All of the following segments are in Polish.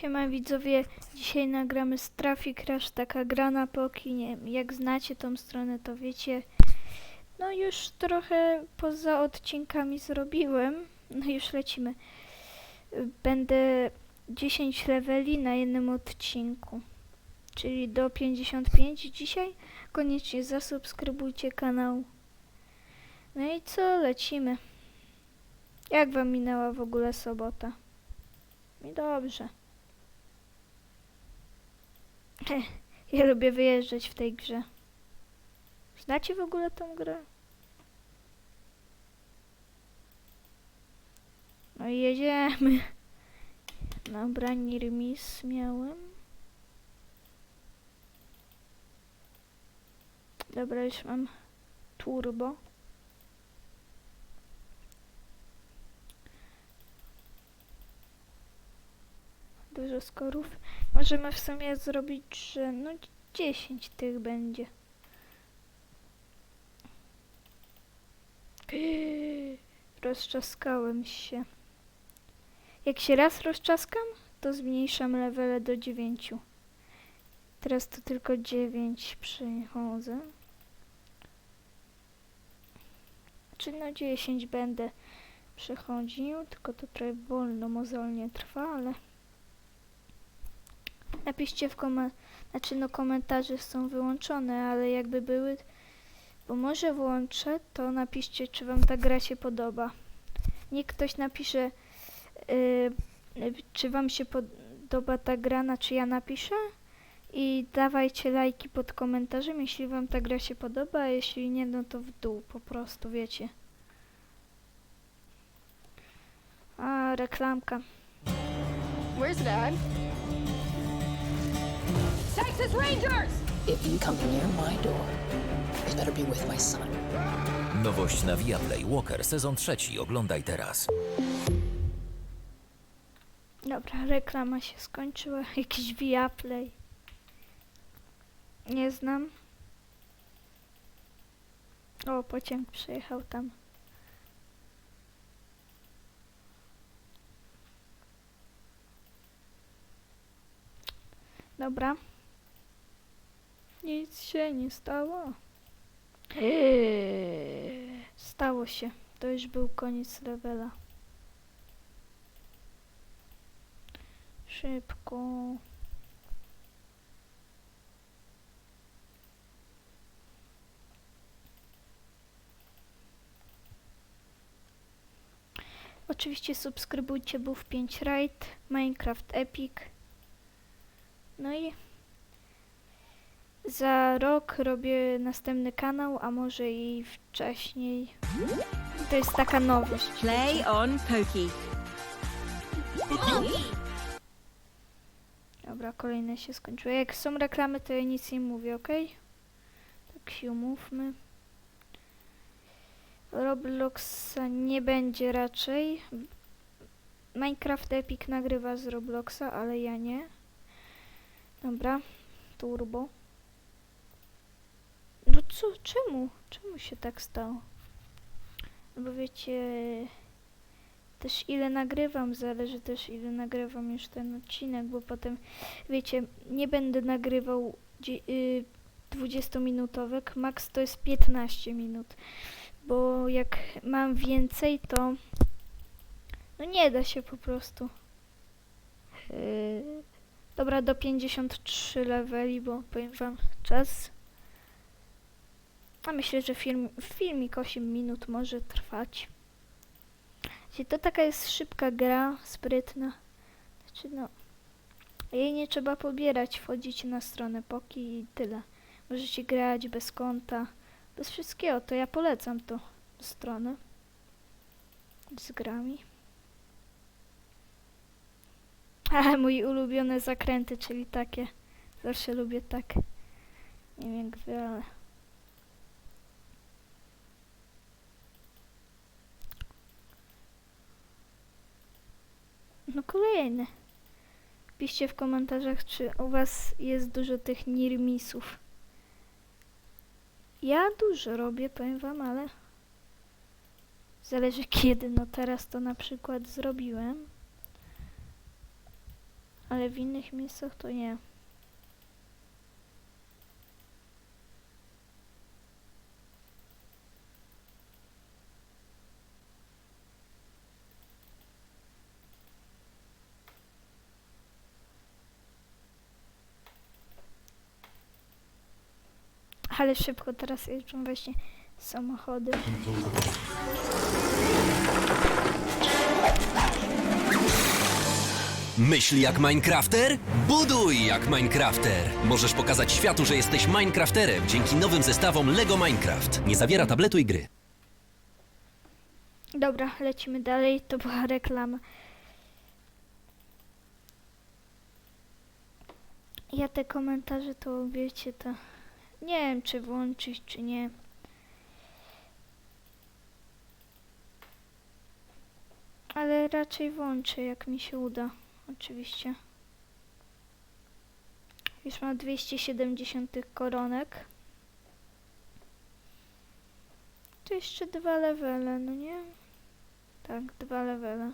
Siema widzowie, dzisiaj nagramy z Traffic Rush, taka gra na poki, nie wiem, jak znacie tą stronę to wiecie. No już trochę poza odcinkami zrobiłem, no już lecimy. Będę 10 leveli na jednym odcinku, czyli do 55 dzisiaj. Koniecznie zasubskrybujcie kanał. No i co, lecimy. Jak wam minęła w ogóle sobota? Mi dobrze. Ja lubię wyjeżdżać w tej grze. Znacie w ogóle tą grę? No i jedziemy. Dobra, Nirmis miałem. Dobra, już mam turbo. Dużo skorów. Możemy w sumie zrobić, że no 10 tych będzie. Rozczaskałem się. Jak się raz rozczaskam, to zmniejszam levele do 9. Teraz to tylko 9 przychodzę. Czy no 10 będę przechodził, tylko to trochę wolno, mozolnie trwa, ale... Napiszcie w kom... Znaczy no komentarze są wyłączone, ale jakby były... Bo może włączę, to napiszcie, czy wam ta gra się podoba. Niech ktoś napisze, yy, czy wam się podoba ta gra, znaczy ja napiszę. I dawajcie lajki pod komentarzem, jeśli wam ta gra się podoba, a jeśli nie, no to w dół po prostu, wiecie. A, reklamka. Where's Dad? Texas Rangers! If you come near my door, it better be with my son. Nowość na Viaplay Walker sezon trzeci. Oglądaj teraz. Dobra, reklama się skończyła. Jakiś Viaplay. Nie znam. O, pociąg przyjechał tam. Dobra. Nic się nie stało. Stało się. To już był koniec levela. Szybko. Oczywiście subskrybujcie Buff 5 Ride, Minecraft Epic. No i za rok robię następny kanał, a może i wcześniej. To jest taka nowość. Play on Pokey. Dobra, kolejne się skończyło. Jak są reklamy, to ja nic nie mówię, ok? Tak się umówmy. Robloxa nie będzie raczej. Minecraft Epic nagrywa z Robloxa, ale ja nie. Dobra, turbo. No co, czemu? Czemu się tak stało? No bo wiecie, też ile nagrywam, zależy też ile nagrywam już ten odcinek, bo potem, wiecie, nie będę nagrywał y, 20-minutowek, max to jest 15 minut, bo jak mam więcej, to no nie da się po prostu. Yy, dobra, do 53 leveli, bo powiem wam czas. A myślę, że film, filmik 8 minut może trwać. To taka jest szybka gra, sprytna. Znaczy no, jej nie trzeba pobierać, wchodzicie na stronę Poki i tyle. Możecie grać bez konta, bez wszystkiego, to ja polecam tą stronę z grami. A, mój ulubione zakręty, czyli takie. Zawsze lubię tak. Nie wiem jak wy, ale... No kolejne. Piszcie w komentarzach, czy u was jest dużo tych nirmisów. Ja dużo robię, powiem wam, ale zależy kiedy. No teraz to na przykład zrobiłem. Ale w innych miejscach to nie. Ale szybko teraz jeżdżą właśnie samochody. Myśl jak Minecrafter? Buduj jak Minecrafter! Możesz pokazać światu, że jesteś Minecrafterem dzięki nowym zestawom LEGO Minecraft. Nie zawiera tabletu i gry. Dobra, lecimy dalej. To była reklama. Ja te komentarze to wiecie, to nie wiem czy włączyć, czy nie. Ale raczej włączę, jak mi się uda. Oczywiście. Już mam 270 tych koronek. To jeszcze dwa levele, no nie? Tak, dwa levele.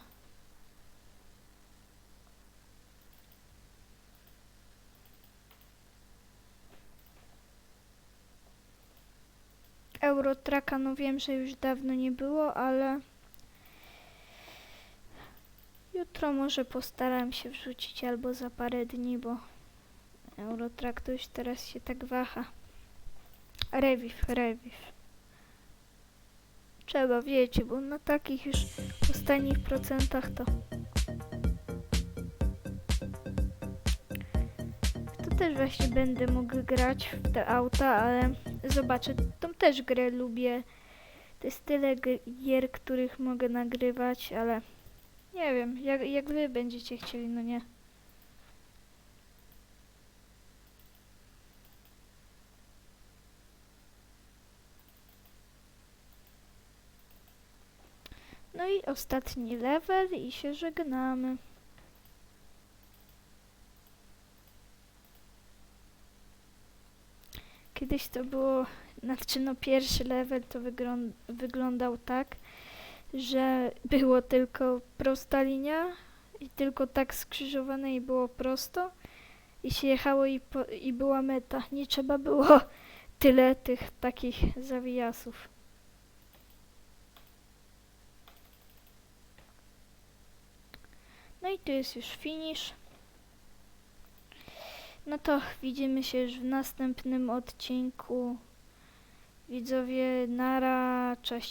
Eurotraka, no wiem, że już dawno nie było, ale jutro może postaram się wrzucić albo za parę dni, bo Eurotrack to już teraz się tak waha. Rewiw, rewiw. Trzeba, wiecie, bo na takich już ostatnich procentach to... To też właśnie będę mógł grać w te auta, ale zobaczę, też grę lubię. To jest tyle gier, których mogę nagrywać, ale nie wiem, jak, jak wy będziecie chcieli, no nie. No i ostatni level i się żegnamy. Kiedyś to było, znaczy no pierwszy level to wyglą- wyglądał tak, że było tylko prosta linia i tylko tak skrzyżowane i było prosto i się jechało i, po- i była meta. Nie trzeba było tyle tych takich zawijasów. No i tu jest już finish. No to widzimy się już w następnym odcinku. Widzowie, nara, cześć.